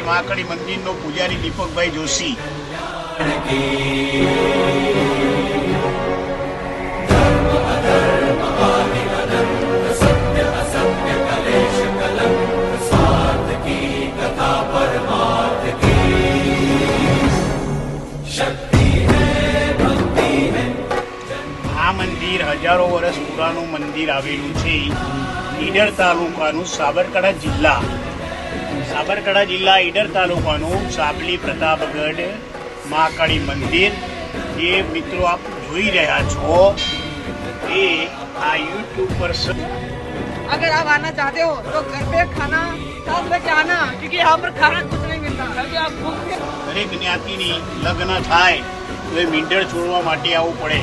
મહાકાળી મંદિરનો પૂજારી દીપકભાઈ જોશી. આ મંદિર હજારો વર્ષ પુરાણું મંદિર આવેલું છે. ઈડર તાલુકાનું સાબરકાંઠા જિલ્લા. સાબરકાંઠા જિલ્લા ઈડર તાલુકાનું સાબલી પ્રતાપગઢ મહાકાળી મંદિર જે મિત્રો આપ જોઈ રહ્યા છો એ આ યુટ્યુબ પર સ- अगर आप आना चाहते हो तो घर पे खाना साथ लेके आना क्योंकि यहाँ पर खाना कुछ नहीं मिलता घर पे आप भूख के દરેક જ્ઞાતિની લગ્ન થાય તો એ મીંડળ છોડવા માટે આવવું પડે